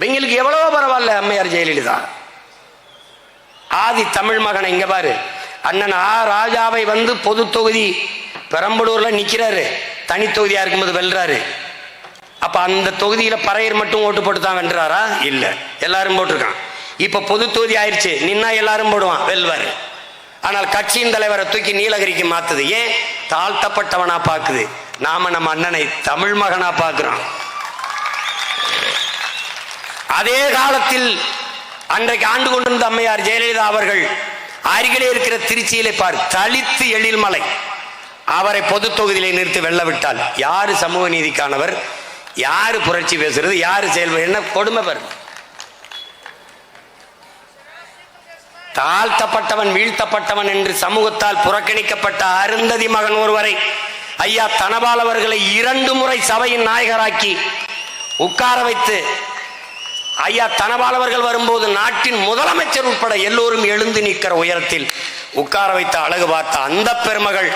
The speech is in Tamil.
இவங்களுக்கு எவ்வளவோ பரவாயில்ல அம்மையார் ஜெயலலிதா. ஆதி தமிழ் மகனை இங்க பாரு. அண்ணன் ஆ ராஜாவை வந்து பொது தொகுதி பெரம்பலூர்ல நிக்கிறாரு. தனி தொகுதியா இருக்கும்போது வெல்றாரு. அப்ப அந்த தொகுதியில பறையர் மட்டும் ஓட்டு போட்டு தான் வென்றாரா? இல்ல. எல்லாரும் போட்டிருக்கான். இப்ப பொது தொகுதி ஆயிடுச்சு நின்னா எல்லாரும் போடுவான். வெல்வாரு. ஆனால் கட்சியின் தலைவரை தூக்கி நீலகிரிக்கு மாத்துது. ஏன்? தாழ்த்தப்பட்டவனா பாக்குது. நாம நம்ம அண்ணனை தமிழ் மகனா பாக்குறான் அதே காலத்தில் அன்றைக்கு ஆண்டு கொண்டிருந்த அம்மையார் ஜெயலலிதா அவர்கள் அருகிலே இருக்கிற திருச்சியிலே பார் தலித்து எழில்மலை அவரை பொது தொகுதியிலே நிறுத்தி வெல்ல விட்டால் யாரு சமூக நீதிக்கானவர் யாரு புரட்சி பேசுறது யாரு செயல்படு என்ன கொடுமை பாருங்க தாழ்த்தப்பட்டவன் வீழ்த்தப்பட்டவன் என்று சமூகத்தால் புறக்கணிக்கப்பட்ட அருந்ததி மகன் ஒருவரை ஐயா தனபால் அவர்களை இரண்டு முறை சபையின் நாயகராக்கி உட்கார வைத்து ஐயா தனபால் அவர்கள் வரும்போது நாட்டின் முதலமைச்சர் உட்பட எல்லோரும் எழுந்து நிற்கிற உயரத்தில் உட்கார வைத்த அழகு பார்த்த அந்த பெருமகள்